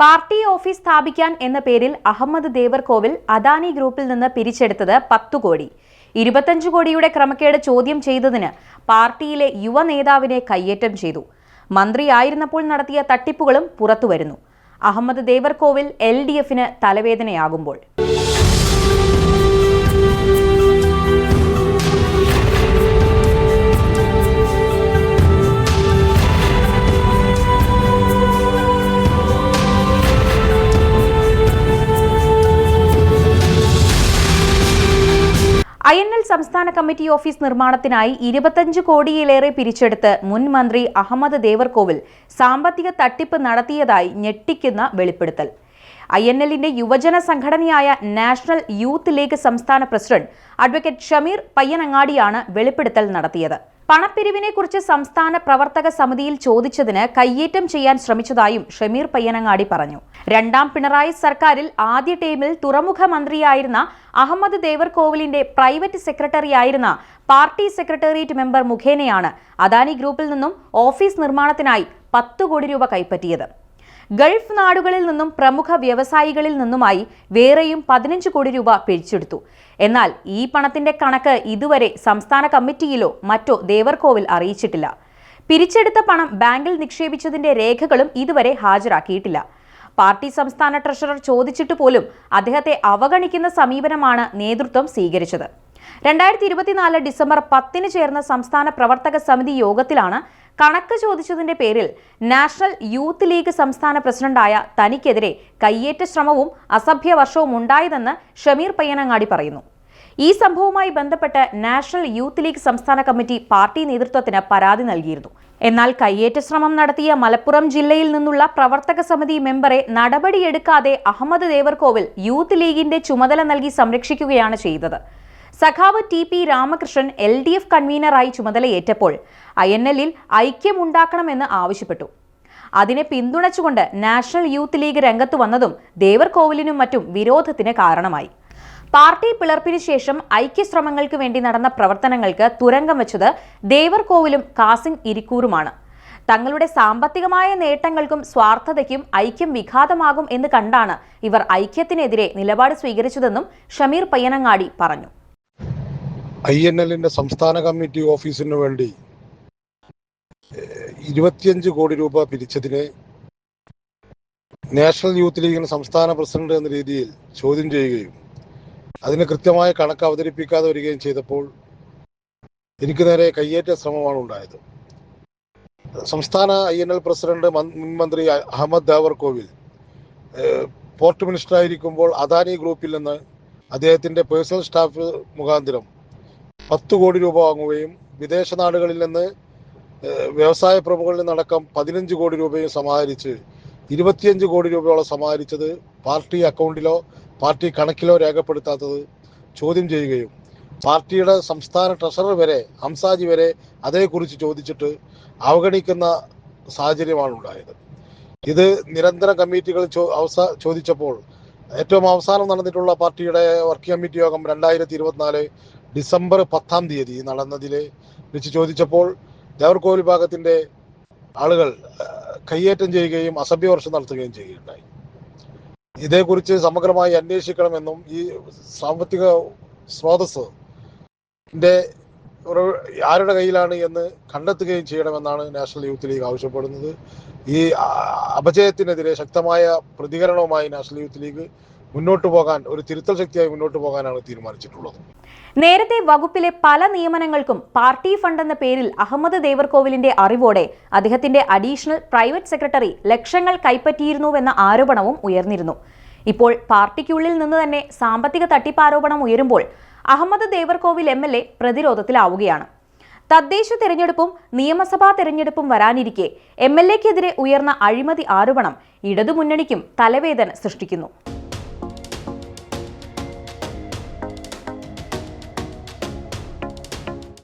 Party office സ്ഥാപിക്കാൻ എന്ന പേരിൽ അഹമ്മദ് ദേവർകോവിൽ അദാനി ഗ്രൂപ്പിൽ നിന്ന് പിരിച്ചെടുത്തത് പത്തു കോടി. ഇരുപത്തഞ്ച് കോടിയുടെ ക്രമക്കേട് ചോദ്യം ചെയ്തതിന് പാർട്ടിയിലെ യുവ നേതാവിനെ കയ്യേറ്റം ചെയ്തു. മന്ത്രിയായിരുന്നപ്പോൾ നടത്തിയ തട്ടിപ്പുകളും പുറത്തുവരുന്നു. അഹമ്മദ് ദേവർകോവിൽ എൽ ഡി എഫിന് തലവേദനയാകുമ്പോൾ ഐ എൻ എൽ സംസ്ഥാന കമ്മിറ്റി ഓഫീസ് നിർമ്മാണത്തിനായി ഇരുപത്തഞ്ച് കോടിയിലേറെ പിരിച്ചെടുത്ത് മുൻ മന്ത്രി അഹമ്മദ് ദേവർകോവിൽ സാമ്പത്തിക തട്ടിപ്പ് നടത്തിയതായി ഞെട്ടിക്കുന്ന വെളിപ്പെടുത്തൽ. ഐ എൻ എല്ലിന്റെ യുവജന സംഘടനയായ നാഷണൽ യൂത്ത് ലീഗ് സംസ്ഥാന പ്രസിഡന്റ് അഡ്വക്കേറ്റ് ഷമീർ പയ്യനങ്ങാടിയാണ് വെളിപ്പെടുത്തൽ നടത്തിയത്. പണപ്പിരിവിനെക്കുറിച്ച് സംസ്ഥാന പ്രവർത്തക സമിതിയിൽ ചോദിച്ചതിന് കയ്യേറ്റം ചെയ്യാൻ ശ്രമിച്ചതായും ഷമീർ പയ്യനങ്ങാടി പറഞ്ഞു. രണ്ടാം പിണറായി സർക്കാരിൽ ആദ്യ ടീമിൽ തുറമുഖ മന്ത്രിയായിരുന്ന അഹമ്മദ് ദേവർകോവിലിന്റെ പ്രൈവറ്റ് സെക്രട്ടറിയായിരുന്ന പാർട്ടി സെക്രട്ടേറിയറ്റ് മെമ്പർ മുഖേനയാണ് അദാനി ഗ്രൂപ്പിൽ നിന്നും ഓഫീസ് നിർമ്മാണത്തിനായി പത്ത് കോടി രൂപ കൈപ്പറ്റിയത്. ഗൾഫ് നാടുകളിൽ നിന്നും പ്രമുഖ വ്യവസായികളിൽ നിന്നുമായി വേറെയും പതിനഞ്ച് കോടി രൂപ പിരിച്ചെടുത്തു. എന്നാൽ ഈ പണത്തിന്റെ കണക്ക് ഇതുവരെ സംസ്ഥാന കമ്മിറ്റിയിലോ മറ്റോ ദേവർകോവിൽ അറിയിച്ചിട്ടില്ല. പിരിച്ചെടുത്ത പണം ബാങ്കിൽ നിക്ഷേപിച്ചതിന്റെ രേഖകളും ഇതുവരെ ഹാജരാക്കിയിട്ടില്ല. പാർട്ടി സംസ്ഥാന ട്രഷറർ ചോദിച്ചിട്ട് പോലും അദ്ദേഹത്തെ അവഗണിക്കുന്ന സമീപനമാണ് നേതൃത്വം സ്വീകരിച്ചത്. രണ്ടായിരത്തി ഇരുപത്തിനാല് ഡിസംബർ പത്തിന് ചേർന്ന സംസ്ഥാന പ്രവർത്തക സമിതി യോഗത്തിലാണ് കണക്ക് ചോദിച്ചതിന്റെ പേരിൽ നാഷണൽ യൂത്ത് ലീഗ് സംസ്ഥാന പ്രസിഡന്റായ തനിക്കെതിരെ കയ്യേറ്റ ശ്രമവും അസഭ്യ വർഷവും ഉണ്ടായതെന്ന് ഷമീർ പയ്യനങ്ങാടി പറയുന്നു. ഈ സംഭവവുമായി ബന്ധപ്പെട്ട് നാഷണൽ യൂത്ത് ലീഗ് സംസ്ഥാന കമ്മിറ്റി പാർട്ടി നേതൃത്വത്തിന് പരാതി നൽകിയിരുന്നു. എന്നാൽ കയ്യേറ്റ ശ്രമം നടത്തിയ മലപ്പുറം ജില്ലയിൽ നിന്നുള്ള പ്രവർത്തക സമിതി മെമ്പറെ നടപടിയെടുക്കാതെ അഹമ്മദ് ദേവർകോവിൽ യൂത്ത് ലീഗിന്റെ ചുമതല നൽകി സംരക്ഷിക്കുകയാണ് ചെയ്തത്. സഖാവ് T P Ramakrishnan L D F കൺവീനറായി ചുമതലയേറ്റപ്പോൾ ഐ എൻ എല്ലിൽ ഐക്യമുണ്ടാക്കണമെന്ന് ആവശ്യപ്പെട്ടു. അതിനെ പിന്തുണച്ചുകൊണ്ട് നാഷണൽ യൂത്ത് ലീഗ് രംഗത്ത് വന്നതും ദേവർകോവിലിനും മറ്റും വിരോധത്തിന് കാരണമായി. പാർട്ടി പിളർപ്പിന് ശേഷം ഐക്യശ്രമങ്ങൾക്ക് വേണ്ടി നടന്ന പ്രവർത്തനങ്ങൾക്ക് തുരങ്കം വെച്ചത് ദേവർകോവിലും കാസിംഗ് ഇരിക്കൂറുമാണ്. തങ്ങളുടെ സാമ്പത്തികമായ നേട്ടങ്ങൾക്കും സ്വാർത്ഥതയ്ക്കും ഐക്യം വിഘാതമാകും എന്ന് കണ്ടാണ് ഇവർ ഐക്യത്തിനെതിരെ നിലപാട് സ്വീകരിച്ചതെന്നും ഷമീർ പയ്യനങ്ങാടി പറഞ്ഞു. ഐ എൻ എല്ലിന്റെ സംസ്ഥാന കമ്മിറ്റി ഓഫീസിന് വേണ്ടി ഇരുപത്തിയഞ്ച് കോടി രൂപ പിരിച്ചതിനെ നാഷണൽ യൂത്ത് ലീഗിന് സംസ്ഥാന പ്രസിഡന്റ് എന്ന രീതിയിൽ ചോദ്യം ചെയ്യുകയും അതിന് കൃത്യമായ കണക്ക് അവതരിപ്പിക്കാതെ വരികയും ചെയ്തപ്പോൾ എനിക്ക് നേരെ കയ്യേറ്റ ശ്രമമാണ് ഉണ്ടായത്. സംസ്ഥാന ഐ എൻ എൽ പ്രസിഡന്റ് മുൻമന്ത്രി മുൻ മന്ത്രി അഹമ്മദ് ദാവർ കോവിൽ പോർട്ട് മിനിസ്റ്റർ ആയിരിക്കുമ്പോൾ അദാനി ഗ്രൂപ്പിൽ നിന്ന് അദ്ദേഹത്തിന്റെ പേഴ്സണൽ സ്റ്റാഫ് മുഖാന്തരം പത്ത് കോടി രൂപ വാങ്ങുകയും വിദേശ നാടുകളിൽ നിന്ന് വ്യവസായ പ്രമുഖരിൽ നിന്നടക്കം പതിനഞ്ച് കോടി രൂപയും സമാഹരിച്ച് ഇരുപത്തിയഞ്ച് കോടി രൂപയോളം സമാഹരിച്ചത് പാർട്ടി അക്കൗണ്ടിലോ പാർട്ടി കണക്കിലോ രേഖപ്പെടുത്താത്തത് ചോദ്യം ചെയ്യുകയും പാർട്ടിയുടെ സംസ്ഥാന ട്രഷറർ വരെ ഹംസാജി വരെ അതേക്കുറിച്ച് ചോദിച്ചിട്ട് അവഗണിക്കുന്ന സാഹചര്യമാണ് ഉണ്ടായത് ഇത് നിരന്തര കമ്മിറ്റികൾ ചോദിച്ചപ്പോൾ ഏറ്റവും അവസാനം നടന്നിട്ടുള്ള പാർട്ടിയുടെ വർക്കിംഗ് കമ്മിറ്റി യോഗം രണ്ടായിരത്തി ഇരുപത്തിനാല് ഡിസംബർ പത്താം തീയതി നടന്നതിൽ വെച്ച് ചോദിച്ചപ്പോൾ ദേവർകോവിൽ വിഭാഗത്തിന്റെ ആളുകൾ കയ്യേറ്റം ചെയ്യുകയും അസഭ്യവർഷം നടത്തുകയും ചെയ്യുകയുണ്ടായി. ഇതേക്കുറിച്ച് സമഗ്രമായി അന്വേഷിക്കണമെന്നും ഈ സാമ്പത്തിക സ്രോതസ് ആരുടെ കയ്യിലാണ് എന്ന് കണ്ടെത്തുകയും ചെയ്യണമെന്നാണ് നാഷണൽ യൂത്ത് ലീഗ് ആവശ്യപ്പെടുന്നത്. ഈ അപജയത്തിനെതിരെ ശക്തമായ പ്രതികരണവുമായി നാഷണൽ യൂത്ത് ലീഗ് മുന്നോട്ട് പോകാൻ ഒരു തിരുത്തൽ ശക്തിയായി മുന്നോട്ട് പോകാനാണ് തീരുമാനിച്ചിട്ടുള്ളത്. നേരത്തെ വകുപ്പിലെ പല നിയമനങ്ങൾക്കും പാർട്ടി ഫണ്ട് എന്ന പേരിൽ അഹമ്മദ് ദേവർകോവിലിന്റെ അറിവോടെ അദ്ദേഹത്തിന്റെ അഡീഷണൽ പ്രൈവറ്റ് സെക്രട്ടറി ലക്ഷങ്ങൾ കൈപ്പറ്റിയിരുന്നുവെന്ന ആരോപണവും ഉയർന്നിരുന്നു. ഇപ്പോൾ പാർട്ടിക്കുള്ളിൽ നിന്ന് തന്നെ സാമ്പത്തിക തട്ടിപ്പാരോപണം ഉയരുമ്പോൾ Ahammad Devarkovil M L A പ്രതിരോധത്തിലാവുകയാണ്. തദ്ദേശ തെരഞ്ഞെടുപ്പും നിയമസഭാ തെരഞ്ഞെടുപ്പും വരാനിരിക്കെ എം എൽ എക്കെതിരെ ഉയർന്ന അഴിമതി ആരോപണം ഇടതുമുന്നണിക്കും തലവേദന സൃഷ്ടിക്കുന്നു.